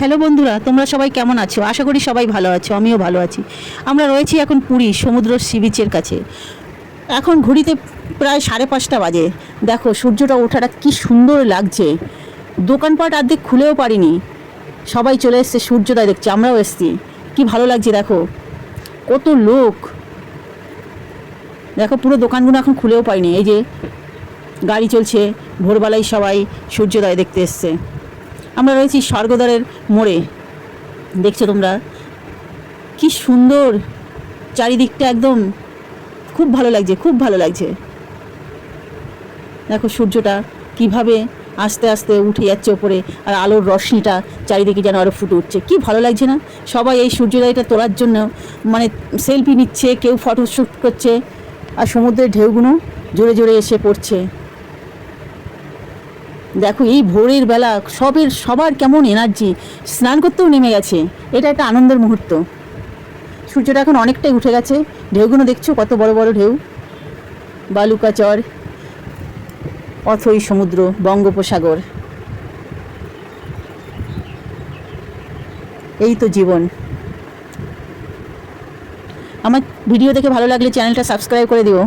Hello বন্ধুরা, তোমরা সবাই কেমন আছো? আশা করি সবাই ভালো আছো, আমিও ভালো আছি। আমরা রয়েছি এখন পুরী, সমুদ্র সি বিচের কাছে। এখন ঘড়িতে প্রায় সাড়ে পাঁচটা বাজে। দেখো, সূর্যটা ওঠাটা কি সুন্দর লাগছে। দোকানপাট অর্ধেক খুলেও পারিনি। সবাই চলে এসছে সূর্যোদয় দেখছে আমরাও এসছি। কি ভালো লাগছে, দেখো। কত লোক। দেখো, পুরো দোকানগুলো এখন খুলেও পাইনি। এই যে গাড়ি চলছে, ভোরবেলায় সবাই সূর্যোদয় দেখতে এসছে। আমরা রয়েছি স্বর্গদ্বারের মোড়ে। দেখছ তোমরা? কি সুন্দর চারিদিকটা একদম খুব ভালো লাগছে, খুব ভালো লাগছে। দেখো সূর্যটা কীভাবে আস্তে আস্তে উঠে যাচ্ছে ওপরে, আর আলোর রশ্মিটা চারিদিকে যেন আরও ফুটে উঠছে। কি ভালো লাগছে না? সবাই এই সূর্যোদয়টা তোলার জন্য মানে সেলফি নিচ্ছে, কেউ ফটোশ্যুট করছে, আর সমুদ্রের ঢেউগুলো জোরে জোরে এসে পড়ছে। দেখো, এই ভোরের বেলা সবের সবার কেমন এনার্জি স্নান করতেও নেমে গেছে। এটা একটা আনন্দের মুহূর্ত। সূর্যটা এখন অনেকটাই উঠে গেছে। ঢেউগুলো দেখছ? কত বড় বড় ঢেউ। বালুকাচর অথই সমুদ্র, বঙ্গোপসাগর। এই তো জীবন। আমার ভিডিও দেখে ভালো লাগলে চ্যানেলটা সাবস্ক্রাইব করে দিও।